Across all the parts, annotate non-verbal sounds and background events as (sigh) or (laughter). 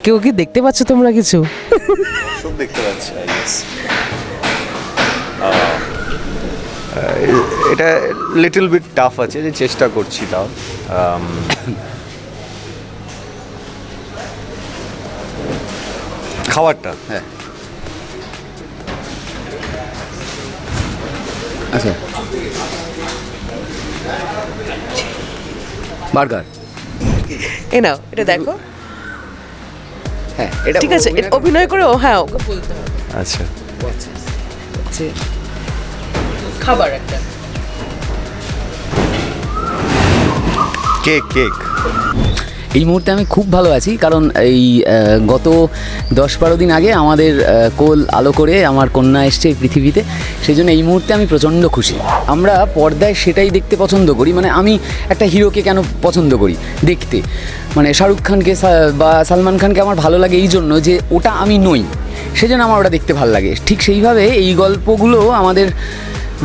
কেউ কি দেখতে পাচ্ছ তোমরা কিছু? সব দেখতে পাচ্ছি আই গেস এটা লিটল বিট টাফ আছে যে চেষ্টা করছি তাও। Um, খাবারটা। হ্যাঁ। আচ্ছা। বার্গার। এ নাও এটা দেখো। হ্যাঁ এটা ঠিক আছে এটা অভিনয় করে। ও হ্যাঁ ওকে বলতে হবে। আচ্ছা। খাবার একটা। Cake cake. এই মুহূর্তে আমি খুব ভালো আছি, কারণ এই গত দশ বারো দিন আগে আমাদের কোল আলো করে আমার কন্যা এসছে পৃথিবীতে সেই জন্য এই মুহূর্তে আমি প্রচণ্ড খুশি। আমরা পর্দায় সেটাই দেখতে পছন্দ করি মানে আমি একটা হিরোকে কেন পছন্দ করি দেখতে। মানে শাহরুখ খানকে বা সালমান খানকে আমার ভালো লাগে এই জন্য যে ওটা আমি নই, সেজন্য আমার ওটা দেখতে ভালো লাগে। ঠিক সেইভাবে এই গল্পগুলো আমাদের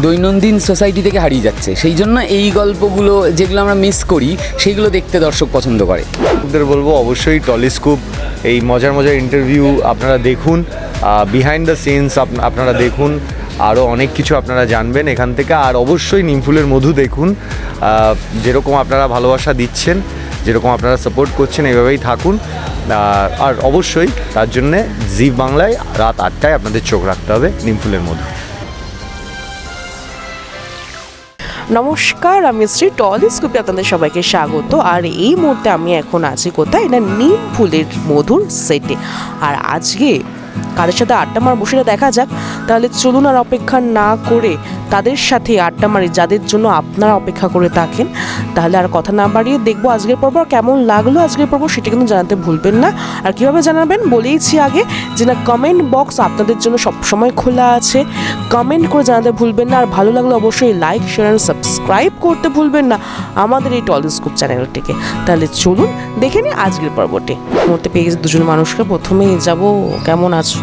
দৈনন্দিন সোসাইটি থেকে হারিয়ে যাচ্ছে। সেই জন্য এই গল্পগুলো যেগুলো আমরা মিস করি সেইগুলো দেখতে দর্শক পছন্দ করে। ওদের বলব, অবশ্যই টলিস্কোপ, এই মজার মজার ইন্টারভিউ আপনারা দেখুন বিহাইন্ড দ্য সিনস আপনারা দেখুন আরও অনেক কিছু আপনারা জানবেন এখান থেকে। আর অবশ্যই নিমফুলের মধু দেখুন যেরকম আপনারা ভালোবাসা দিচ্ছেন, যেরকম আপনারা সাপোর্ট করছেন, এভাবেই থাকুন। আর অবশ্যই তার জন্যে জি বাংলায় রাত আটটায় আপনাদের চোখ রাখতে হবে নিমফুলের মধু। নমস্কার, আমি শ্রী টলিস্কোপে আপনাদের সবাইকে স্বাগত। আর এই মুহূর্তে আমি এখন আছি কোথায়? না নিম ফুলের মধুর সেটে। আর আজকে কাদের সাথে আড্ডা মার বসে দেখা যাক। তাহলে চলুন আর অপেক্ষা না করে তাদের সাথে আড্ডা মারি, যাদের জন্য আপনারা অপেক্ষা করে থাকেন। তাহলে আর কথা না বাড়িয়ে দেখব আজকের পর্ব কেমন লাগল আজকের পর্ব সেটা কিন্তু জানাতে ভুলবেন না। আর কীভাবে জানাবেন বলেইছি আগে যে না কমেন্ট বক্স আপনাদের জন্য সবসময় খোলা আছে। কমেন্ট করে জানাতে ভুলবেন না, আর ভালো লাগলে অবশ্যই লাইক শেয়ার অ্যান্ড সাবস্ক্রাইব করতে ভুলবেন না আমাদের এই টলিস্কোপ চ্যানেলটিকে। তাহলে চলুন দেখে নিই আজকের পর্বটি। মধ্যে পেয়ে দুজন মানুষকে, প্রথমেই যাব, কেমন আছো?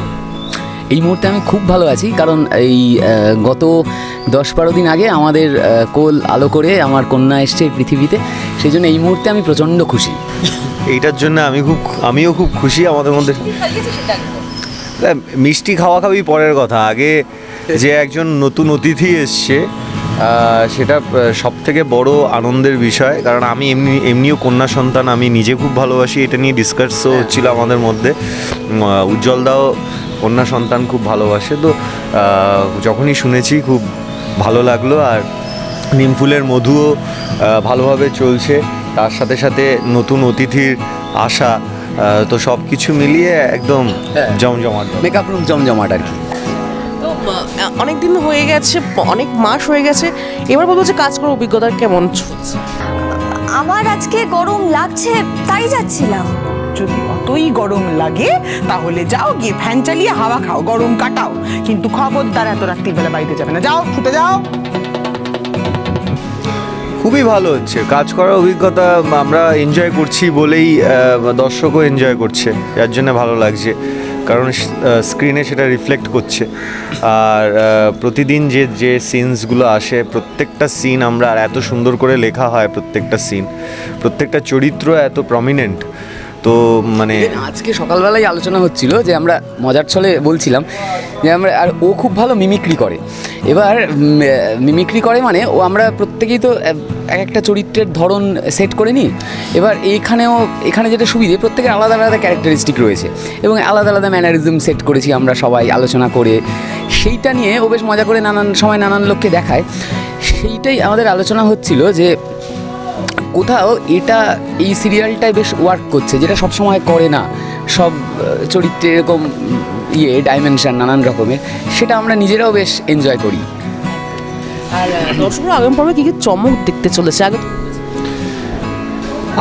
এই মুহূর্তে আমি খুব ভালো আছি কারণ এই গত দশ বারো দিন আগে আমাদের কোল আলো করে আমার কন্যা এসছে পৃথিবীতে সেই জন্য এই মুহূর্তে আমি প্রচণ্ড খুশি। এইটার জন্য আমি খুব আমিও খুব খুশি আমাদের মধ্যে। মিষ্টি খাওয়া খাওয়াই পরের কথা আগে যে একজন নতুন অতিথি এসছে সেটা সব থেকে বড় আনন্দের বিষয়। কারণ আমি এমনি এমনিও কন্যা সন্তান আমি নিজে খুব ভালোবাসি এটা নিয়ে ডিসকাসও হচ্ছিল আমাদের মধ্যে। উম, আহ, উজ্জ্বলদাও কন্যা সন্তান খুব ভালোবাসে তো যখনই শুনেছি খুব ভালো লাগল। আর নিমফুলের মধুও ভালোভাবে চলছে। তার সাথে সাথে নতুন অতিথির আশা তো সব কিছু মিলিয়ে একদম হ্যাঁ। জমজমাট। মেকআপ রুম জমজমাট আর কি। অনেক দিন হয়ে গেছে অনেক মাস হয়ে গেছে। এবার বলব যে কাজ করার অভিজ্ঞতা কেমন চলছে? আমার আজকে গরম লাগছে তাই যাচ্ছিলাম। যদি অতই গরম লাগে তাহলে যাও গিয়ে ফ্যান চালিয়ে হাওয়া খাও গরম কাটাও। কিন্তু খবর খবরদার এত রাত্রিবেলা বাড়িতে যাবে না। যাও ছুটে যাও। খুবই ভালো হচ্ছে। কাজ করার অভিজ্ঞতা আমরা এনজয় করছি বলেই দর্শকও এনজয় করছে। যার জন্য ভালো লাগছে। কারণ স্ক্রিনে সেটা রিফ্লেক্ট করছে। আর প্রতিদিন যে যে সিনসগুলো আসে, প্রত্যেকটা সিন আমরা আর এত সুন্দর করে লেখা হয় প্রত্যেকটা সিন প্রত্যেকটা চরিত্র এত প্রমিনেন্ট তো মানে আজকে সকালবেলায় আলোচনা হচ্ছিল যে আমরা মজার ছলে বলছিলাম যে আমরা আর ও খুব ভালো মিমিক্রি করে। এবার মিমিক্রি করে মানে ও আমরা প্রত্যেকেই তো এক একটা চরিত্রের ধরন সেট করে নিই। এবার এইখানেও এখানে যেটা সুবিধে, প্রত্যেকের আলাদা আলাদা ক্যারেক্টারিস্টিক রয়েছে। এবং আলাদা আলাদা ম্যানারিজম সেট করেছি আমরা সবাই আলোচনা করে। সেইটা নিয়ে ও বেশ মজা করে নানান সময় নানান লোককে দেখায়। সেইটাই আমাদের আলোচনা হচ্ছিল যে কোথাও এটা এই সিরিয়ালটাই বেশ ওয়ার্ক করছে যেটা সব সময় করে না। সব চরিত্রে এরকম ইয়ে ডাইমেনশন নানান রকমের সেটা আমরা নিজেরাও বেশ এনজয় করি। আর দর্শকরা আগামী পর্বে কি কি চমক দেখতে চলেছে? আগে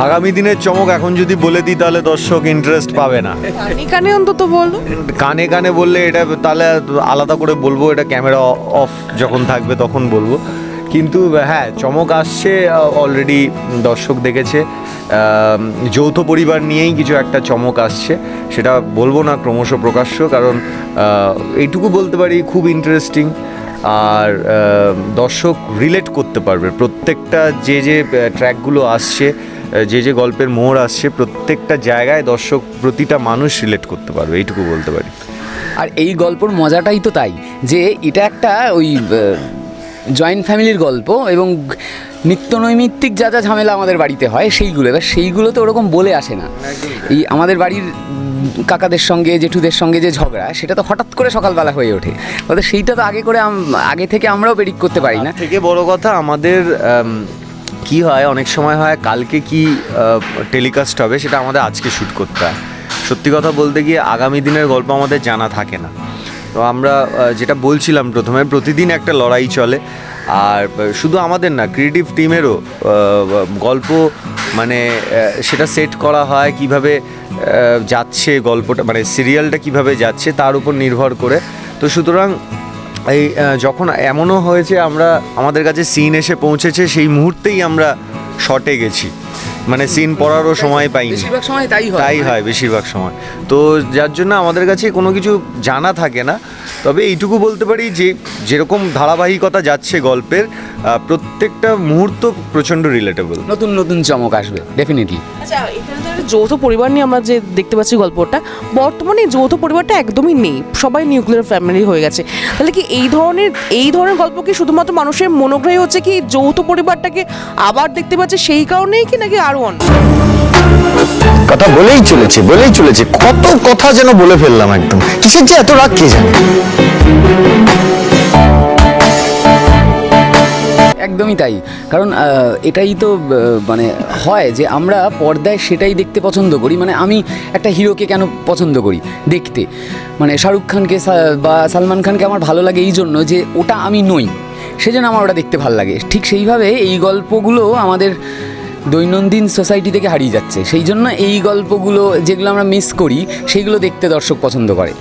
আগামী দিনের চমক এখন যদি বলে দিই তাহলে দর্শক ইন্টারেস্ট পাবে না। কানে কানে অন্তত বলো। কানে কানে বললে এটা তাহলে আলাদা করে বলব এটা ক্যামেরা অফ যখন থাকবে তখন বলব। কিন্তু হ্যাঁ চমক আসছে অলরেডি দর্শক দেখেছে। যৌথ পরিবার নিয়েই কিছু একটা চমক আসছে। সেটা বলব না, ক্রমশ প্রকাশ্য, কারণ এইটুকু বলতে পারি, খুব ইন্টারেস্টিং আর দর্শক রিলেট করতে পারবে। প্রত্যেকটা যে যে ট্র্যাকগুলো আসছে যে যে গল্পের মোড় আসছে, প্রত্যেকটা জায়গায় দর্শক প্রতিটা মানুষ রিলেট করতে পারবে, এইটুকু বলতে পারি। আর এই গল্পর মজাটাই তো তাই, যে এটা একটা ওই জয়েন্ট ফ্যামিলির গল্প এবং নিত্য নৈমিত্তিক যা যা ঝামেলা আমাদের বাড়িতে হয় সেইগুলো। এবার সেইগুলো তো ওরকম বলে আসে না। এই আমাদের বাড়ির কাকাদের সঙ্গে জেঠুদের সঙ্গে যে ঝগড়া সেটা তো হঠাৎ করে সকালবেলা হয়ে ওঠে। ওদের সেইটা তো আগে করে আগে থেকে আমরাও প্রেডিক্ট করতে পারি না। থেকে বড় কথা আমাদের আম, কি হয় অনেক সময় হয় কালকে কি টেলিকাস্ট হবে সেটা আমাদের আজকে শ্যুট করতে হয়। সত্যি কথা বলতে গিয়ে আগামী দিনের গল্প আমাদের জানা থাকে না। তো আমরা যেটা বলছিলাম প্রথমে, প্রতিদিন একটা লড়াই চলে। আর শুধু আমাদের না ক্রিয়েটিভ টিমেরও গল্প মানে সেটা সেট করা হয়, কীভাবে যাচ্ছে গল্পটা মানে সিরিয়ালটা কীভাবে যাচ্ছে, তার উপর নির্ভর করে। তো সুতরাং, এই যখন এমনও হয়েছে, আমরা, আমাদের কাছে সিন এসে পৌঁছেছে, সেই মুহূর্তেই আমরা শর্টে গেছি। মানে সিন পড়ারও সময় পাই বেশিরভাগ সময় তাই হয়। তাই হয় বেশিরভাগ সময়। তো যার জন্য আমাদের কাছে কোনো কিছু জানা থাকে না। তবে এইটুকু বলতে পারি যে যেরকম ধারাবাহিকতা যাচ্ছে গল্পের প্রত্যেকটা মুহূর্ত প্রচণ্ড রিলেটেবল নতুন নতুন চমক আসবে ডেফিনেটলি আচ্ছা যৌথ পরিবার নিয়ে আমরা যে দেখতে পাচ্ছি গল্পটা, বর্তমানে যৌথ পরিবারটা একদমই নেই। সবাই নিউক্লিয়ার ফ্যামিলি হয়ে গেছে। তাহলে কি এই ধরনের এই ধরনের গল্প কি শুধুমাত্র মানুষের মনোগ্রাহী হচ্ছে কি যৌথ পরিবারটাকে আবার দেখতে পাচ্ছে সেই কারণেই কি নাকি আরও অন্য কথা বলেই চলেছে বলেই চলেছে। কত কথা যেন বলে ফেললাম একদম। কিসের যে এত রাগ কে জানে? একদমই তাই। কারণ এটাই তো মানে হয় যে আমরা পর্দায় সেটাই দেখতে পছন্দ করি। মানে আমি একটা হিরোকে কেন পছন্দ করি? দেখতে। মানে শাহরুখ খানকে বা সালমান খানকে আমার ভালো লাগে এই জন্য যে ওটা আমি নই। সেজন্য আমার ওটা দেখতে ভালো লাগে। ঠিক সেইভাবে এই গল্পগুলো আমাদের দৈনন্দিন সোসাইটি থেকে হারিয়ে যাচ্ছে। সেই জন্য এই গল্পগুলো যেগুলো আমরা মিস করি, সেইগুলো দেখতে দর্শক পছন্দ করে।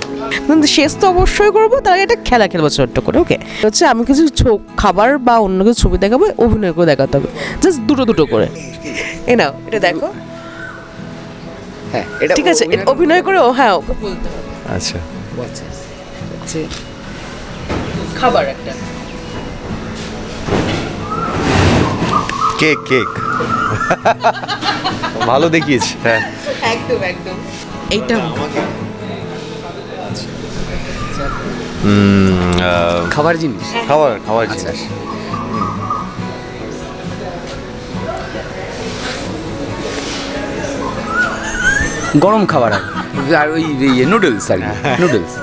শেষ তো অবশ্যই করব তার আগে একটা খেলা খেলব ছোট্ট করে ওকে হচ্ছে আমি কিছু ছো- খাবার বা অন্য কিছু ছবি দেখাবো অভিনয় করে দেখাতে হবে। জাস্ট দুটো দুটো করে। এ নাও এটা দেখো। হ্যাঁ এটা ঠিক আছে এটা অভিনয় করে ও হ্যাঁ ওকে বলতে হবে। আচ্ছা। আচ্ছা আচ্ছা খাবার একটা। Cake cake. ভালো দেখিয়েছি হ্যাঁ। একদম একদম। এইটা খাবার জিনিস? খাবার খাবার আচ্ছা জিনিস গরম খাবার আর আর ওই ইয়ে নুডলস আর নুডলস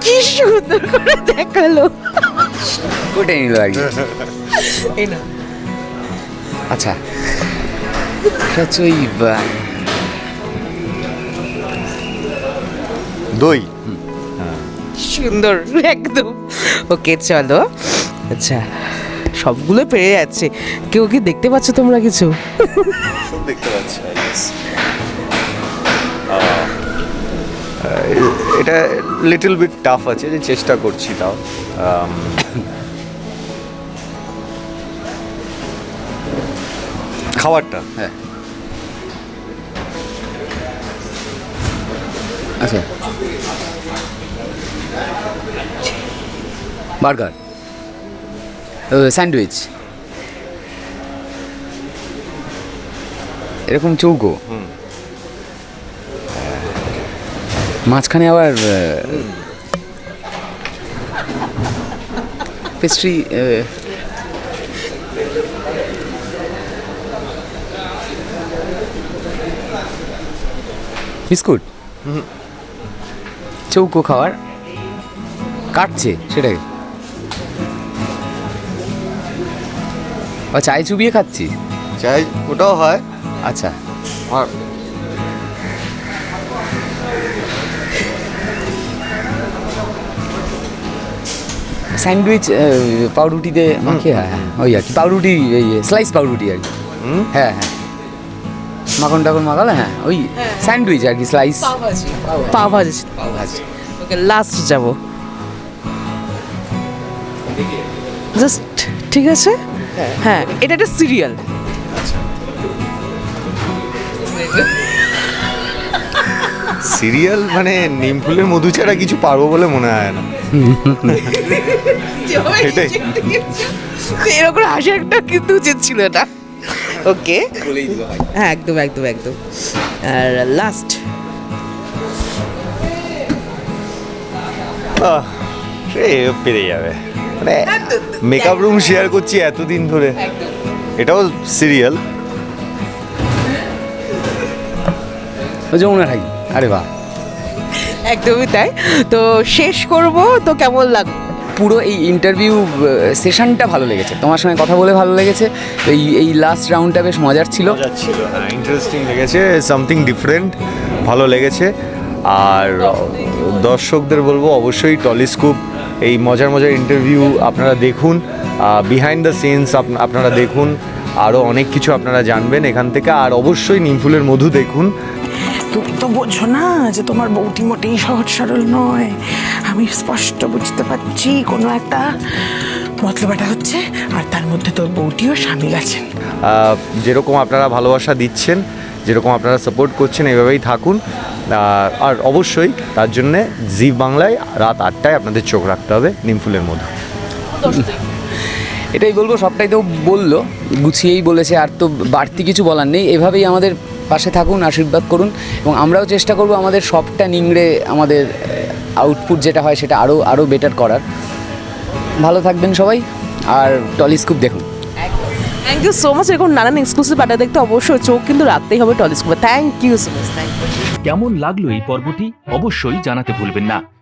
কি সুন্দর করে দেখাল। ওটাই নিল আর কি। এই না আচ্ছা। হচ্ছে ওই বা- দই। সুন্দর একদম। ওকে চলো। আচ্ছা সবগুলো পেরে যাচ্ছে। কেউ কি দেখতে পাচ্ছ তোমরা কিছু? দেখতে পাচ্ছি এটা লিটল বিট টাফ আছে যে চেষ্টা করছি তাও। খাবারটা হ্যাঁ। আচ্ছা। Burger sandwich. এরকম চৌকো। মাঝখানে আবার পেস্ট্রি বিস্কুট। চৌকো খাওয়ার কাটছে সেটাই। ও চায় চুবিয়ে খাচ্ছি? চাই ওটাও হয়। আচ্ছা। আর স্যান্ডউইচ পাউরুটিতে মাখিয়ে হ্যাঁ হ্যাঁ ওই আর কি পাউরুটি এই স্লাইস পাউরুটি আর কি। হ্যাঁ হ্যাঁ। মাখন টাখন মাখালে হ্যাঁ ওই স্যান্ডউইচ আর কি স্লাইস পাও ভাজি পাও ভাজি। ওকে লাস্ট যাব। জাস্ট ঠিক আছে? হ্যাঁ এটা একটা সিরিয়াল সিরিয়াল মানে নিম ফুলের মধু ছাড়া কিছু পারব বলে মনে হয় না। এটাই। এরকম হাসি একটা কিন্তু উচিত ছিল না ওকে হ্যাঁ একদম একদম একদম। আর লাস্ট পেরে যাবে। মানে মেকআপ রুম শেয়ার করছি এতদিন ধরে। এটাও সিরিয়াল যমুনা থাকি আরে বাহ। একদমই তাই। তো শেষ করব তো কেমন লাগবে পুরো এই ইন্টারভিউ সেশনটা ভালো লেগেছে। তোমার সঙ্গে কথা বলে ভালো লেগেছে। তো এই এই লাস্ট রাউন্ডটা বেশ মজার ছিল। ছিল হ্যাঁ ইন্টারেস্টিং লেগেছে। সামথিং ডিফারেন্ট ভালো লেগেছে। আর দর্শকদের বলব অবশ্যই টলিস্কোপ এই মজার মজার ইন্টারভিউ আপনারা দেখুন বিহাইন্ড দ্য সিনস আপনারা দেখুন আরও অনেক কিছু আপনারা জানবেন এখান থেকে আর অবশ্যই নিমফুলের মধু দেখুন। তুমি তো বোঝো না যে তোমার বউটি মোটেই সহজ সরল নয়। আমি স্পষ্ট বুঝতে পারছি কোনো একটা মতলব এটা হচ্ছে আর তার মধ্যে তোর বউটিও সামিল আছেন। যেরকম আপনারা ভালোবাসা দিচ্ছেন যেরকম আপনারা সাপোর্ট করছেন এইভাবেই থাকুন। আর অবশ্যই তার জন্যে জি বাংলায় রাত আটটায় আপনাদের চোখ রাখতে হবে নিমফুলের মধু। (laughs) এটাই বলব, সবটাই তো বলল, গুছিয়েই বলেছে, আর তো বাড়তি কিছু বলার নেই। এভাবেই আমাদের পাশে থাকুন, আশীর্বাদ করুন, এবং আমরাও চেষ্টা করব আমাদের সবটা নিংড়ে আমাদের আউটপুট যেটা হয় সেটা আরও আরও বেটার করার। ভালো থাকবেন সবাই, আর টলিস্কোপ দেখুন। থ্যাংক ইউ সো মাচ এরকম নানান এক্সক্লুসিভ আড্ডা দেখতে অবশ্যই চোখ কিন্তু রাখতেই হবে টলিস্কোপে। Thank you so much thank you কেমন লাগল এই পর্বটি? অবশ্যই জানাতে ভুলবেন না।